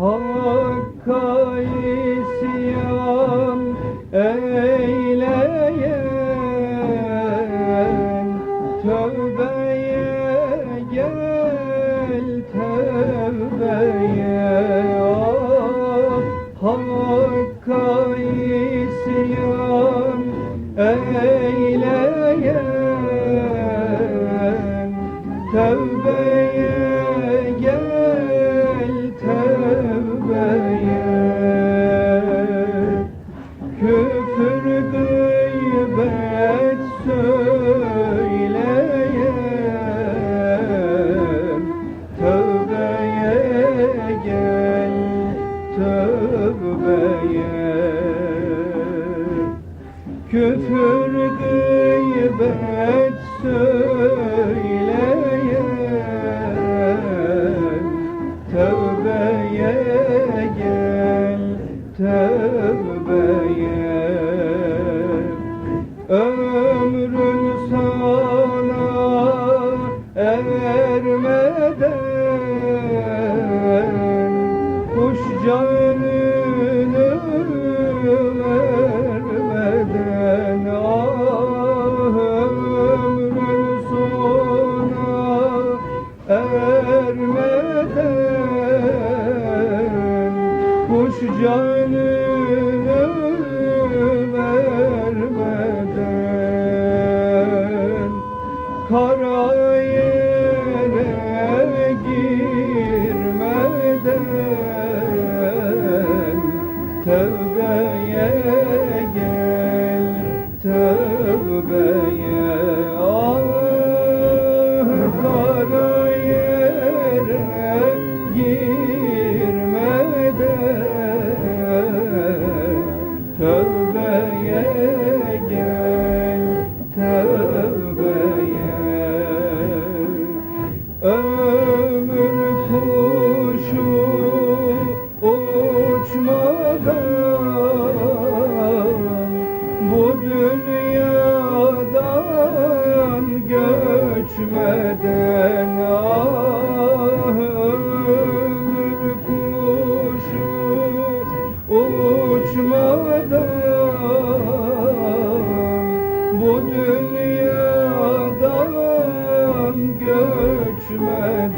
Hakka isyan eyleyen Tövbeye gel tövbeye. Ah, Hakka isyan canını vermeden Ah ömrün ermeden. Kuş canını vermeden Kara tövbeye Bu dünyadan göçmeden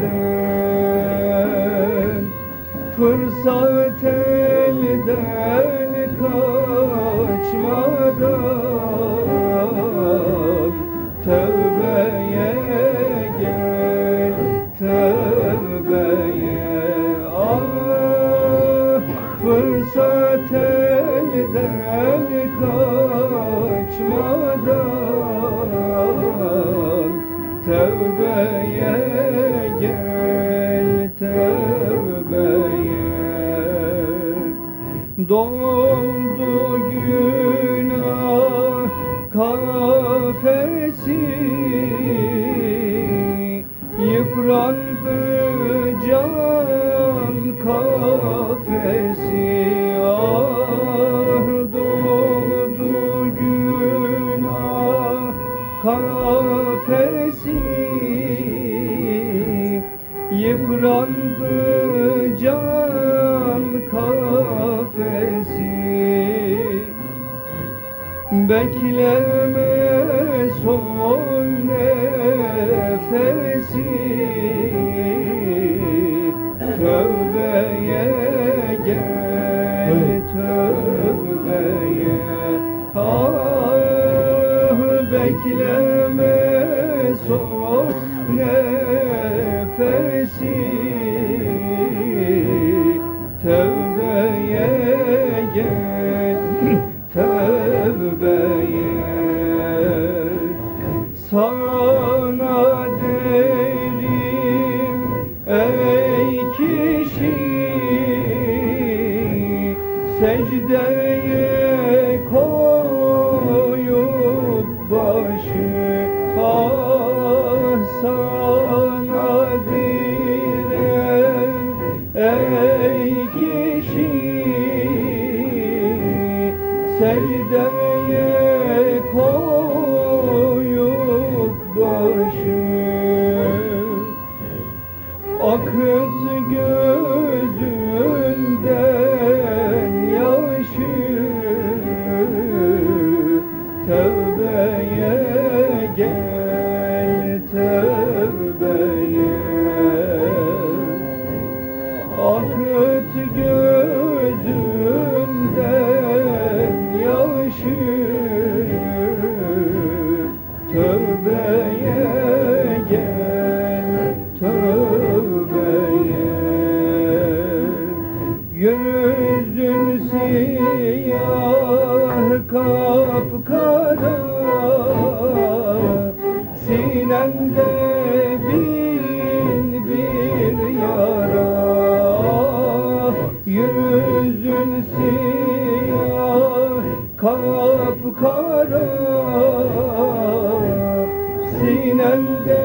Fırsat elden kaçmadan elden kaçmadan Tövbeye gel tövbeye Doldu günah kafesi Yıprandı can kafesi kafesi Yıprandı can kafesi. Bekleme son nefesi 夜空。gözün siyah kapkara sinemde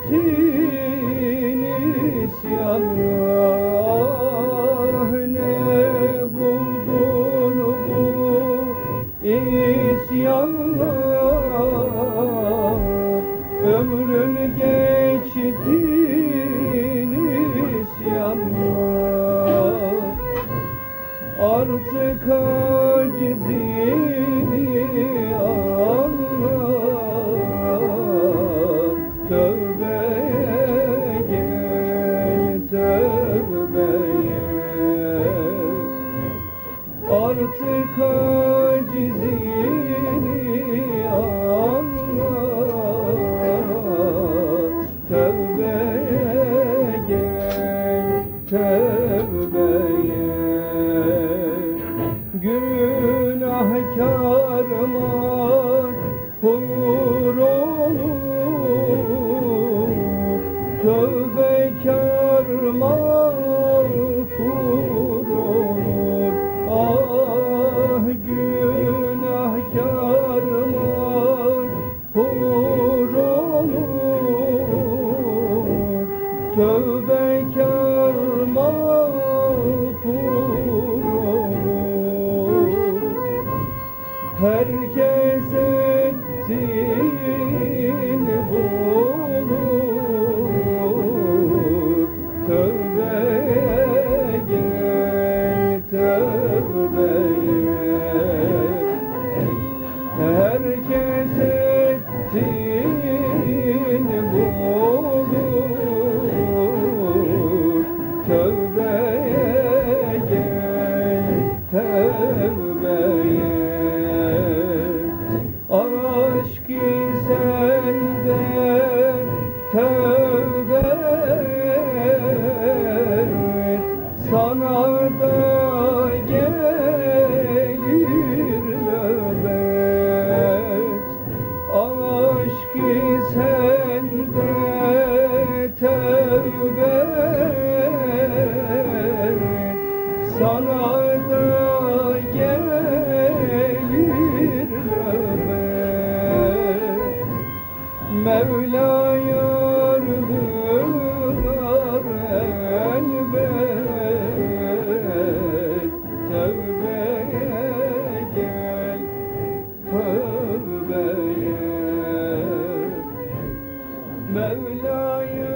Hasretin isyanı ah ne buldun bu isyanı Ömrün geçtin isyanı ah. Artık acizi varmak hur olur. today. Mevla'ya elbet Tevbeye gel, tövbeye Mevla'ya